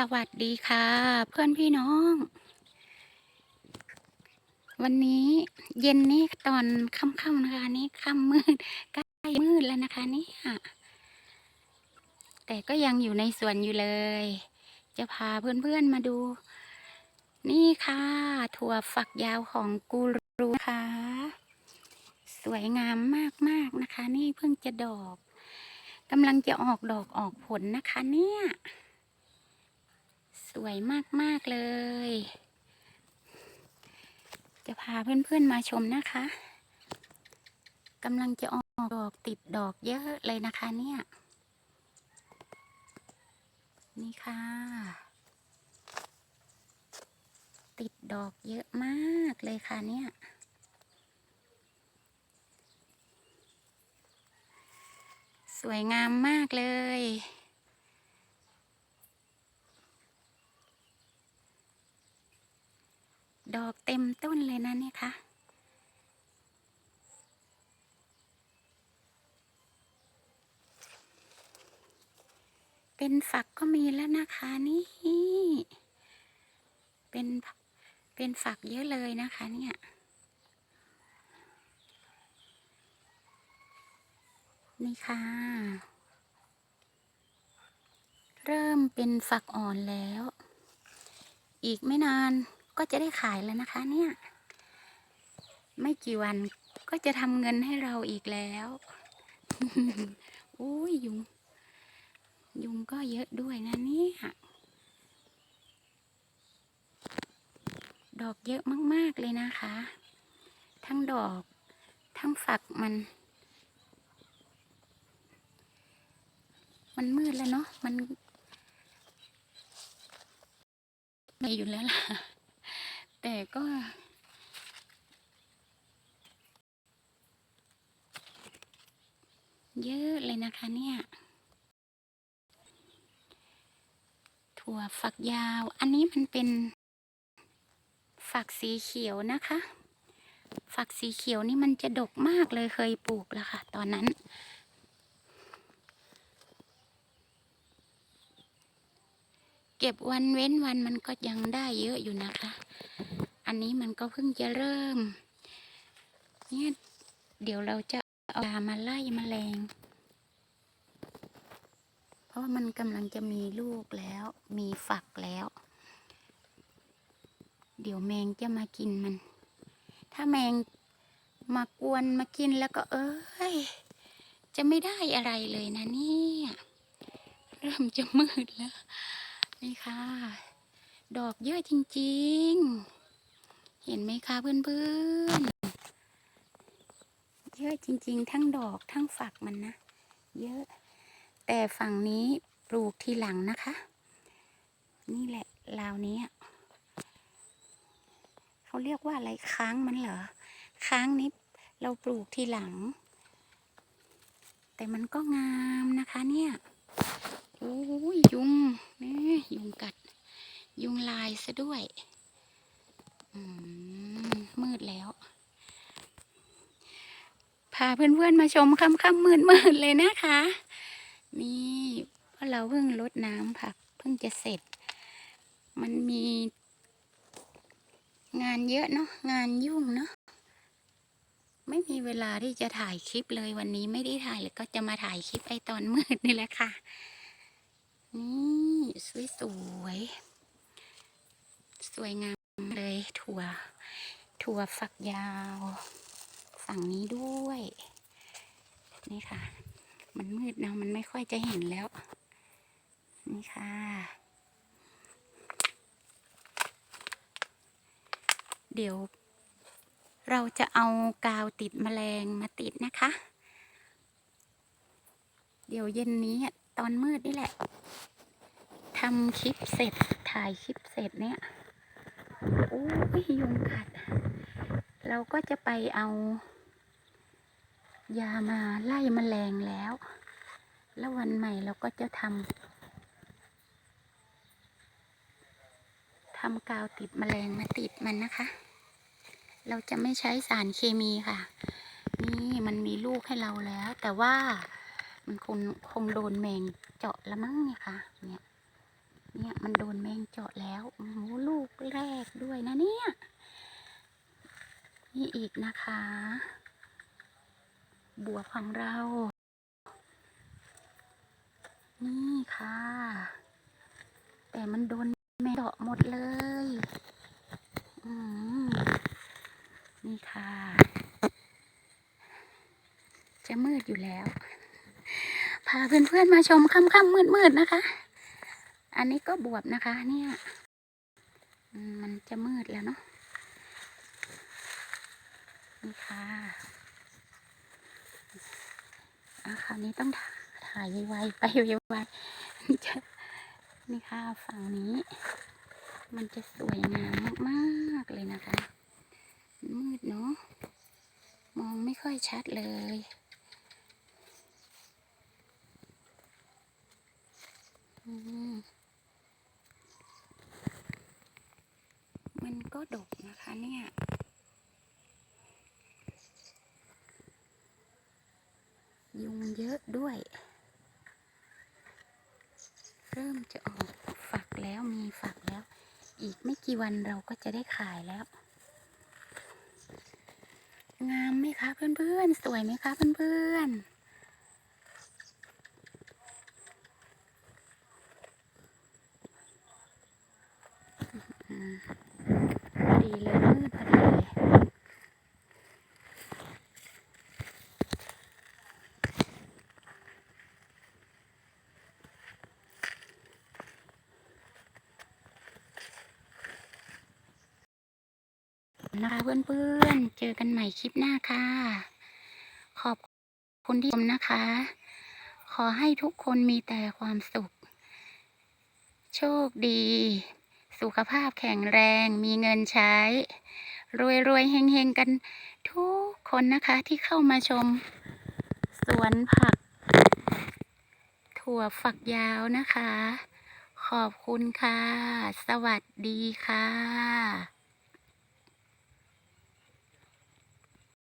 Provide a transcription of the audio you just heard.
สวัสดีค่ะ เพื่อนพี่น้อง วันนี้เย็นนี้ตอนค่ำๆนะคะนี่ค่ำมืดใกล้มืดแล้วนะคะนี่ยแต่ก็ยังอยู่ในสวนอยู่เลย จะพาเพื่อนๆมาดู นี่ค่ะ ถั่วฝักยาวของกูรูนะคะสวยงามมากๆนะคะ นี่เพิ่งจะดอกกำลังจะออกดอกออกผลนะคะ เนี่ย สวยมาก ๆ เลย จะพาเพื่อน ๆ มาชมนะคะกำลังจะออกดอกติดดอกเยอะเลยนะคะเนี่ย นี่ค่ะ ติดดอกเยอะมากเลยค่ะเนี่ยสวยงามมากเลย อกเต็มต้นเลยนะเนี่ยค่ะเป็นฝักก็มีแล้วนะคะนี่ เป็นเป็นฝักเยอะเลยนะคะเนี่ย นี่ค่ะ เริ่มเป็นฝักอ่อนแล้ว อีกไม่นาน ก็จะได้ขายแล้วนะคะ เนี่ย ไม่กี่วันก็จะทำเงินให้เราอีกแล้วอุ้ยยุง ยุงก็เยอะด้วยนะเนี่ยดอกเยอะมาก ๆ เลยนะคะ ทั้งดอก ทั้งฝักมัน มันมืดแล้วเนาะ มันไม่อยู่แล้วล่ะ แต่ก็ เยอะเลยนะคะเนี่ย ถั่วฝักยาว อันนี้มันเป็น ฝักสีเขียวนะคะ ฝักสีเขียวนี่มันจะดกมากเลยเคยปลูกแล้วค่ะ ตอนนั้นเก็บวันเว้นวันมันก็ยังได้เยอะอยู่นะคะ อันนี้มันก็เพิ่งจะเริ่ม เนี่ยเดี๋ยวเราจะเอายามาไล่แมลง เพราะมันกำลังจะมีลูกแล้ว มีฝักแล้ว เดี๋ยวแมงจะมากินมัน ถ้าแมงมากวนมากินแล้วก็เอ้ย จะไม่ได้อะไรเลยนะเนี่ย เริ่มจะมืดแล้ว นี่ค่ะ ดอกเยอะจริง ๆ เห็นไหมคะเพื่อนๆ เยอะจริงๆ ทั้งดอกทั้งฝักมันนะ เยอะ แต่ฝั่งนี้ปลูกทีหลังนะคะ นี่แหละราวนี้อะเขาเรียกว่าอะไรค้างมันเหรอ ค้างนี้เราปลูกทีหลัง แต่มันก็งามนะคะเนี่ย โอ้ยยุงนี่ยุงกัด ยุงลายซะด้วย อืม มืดแล้ว พา เพื่อนๆมาชมค่ำๆมืดๆเลยนะคะ นี่เพราะเราเพิ่งรดน้ำผักเพิ่งจะเสร็จ มันมี งานเยอะเนาะงานยุ่งเนาะไม่มีเวลาที่จะถ่ายคลิปเลยวันนี้ไม่ได้ถ่ายเลยก็จะมาถ่ายคลิปไอตอนมืดนี่แหละค่ะ นี่สวยสวยสวยงามเลยถั่ว ถั่วฝักยาว ฝั่งนี้ด้วย นี่ค่ะ มันมืดนะมันไม่ค่อยจะเห็นแล้ว นี่ค่ะ เดี๋ยว เราจะเอากาวติดแมลงมาติดนะคะ เดี๋ยวเย็นนี้อะตอนมืดนี่แหละทำคลิปเสร็จถ่ายคลิปเสร็จเนี่ยโอ้ยยุงกัด เราก็จะไปเอา ยามาไล่แมลงแล้ว แล้ววันใหม่เราก็จะทำทำกาวติดแมลงมาติดมันนะคะ เราจะไม่ใช้สารเคมีค่ะ นี่มันมีลูกให้เราแล้ว แต่ว่ามันคงคงโดนแมงเจาะละมั้งเนี่ยค่ะ เนี่ย เนี่ยมันโดนแมงเจาะแล้วโอ้โหลูกแรกด้วยนะเนี่ย นี่อีกนะคะ บัวของเรา นี่ค่ะ แต่มันโดนแมงเจาะหมดเลยอืมนี่ค่ะ จะมืดอยู่แล้ว พาเพื่อนๆมาชมค่ำๆมืดๆนะคะ อันนี้ก็บวบนะคะ เนี่ย มันจะมืดแล้วเนาะนี่ค่ะ อะคราวนี้ต้องถ่ายไวๆไปไวๆจะนี่ค่ะฝั่งนี้ มันจะสวยงามมากๆเลยนะคะ มืดเนาะมองไม่ค่อยชัดเลยมมันก็ดกนะคะเนี่ยงเยอะด้วย เริ่ม จะออกฝักแล้วมีฝักแล้ว อีกไม่กี่วันเราก็จะได้ขายแล้ว งามไหมคะเพื่อนๆ สวยไหมคะเพื่อนๆดีเลยมืดพอดีเลย นะคะเพื่อนๆ เจอกันใหม่คลิปหน้าค่ะ ขอบคุณที่ชมนะคะ ขอให้ทุกคนมีแต่ความสุข โชคดี สุขภาพแข็งแรง มีเงินใช้ รวยรวยๆเฮงเฮงๆ กันทุกคนนะคะที่เข้ามาชม สวนผัก ถั่วฝักยาวนะคะ ขอบคุณค่ะ สวัสดีค่ะ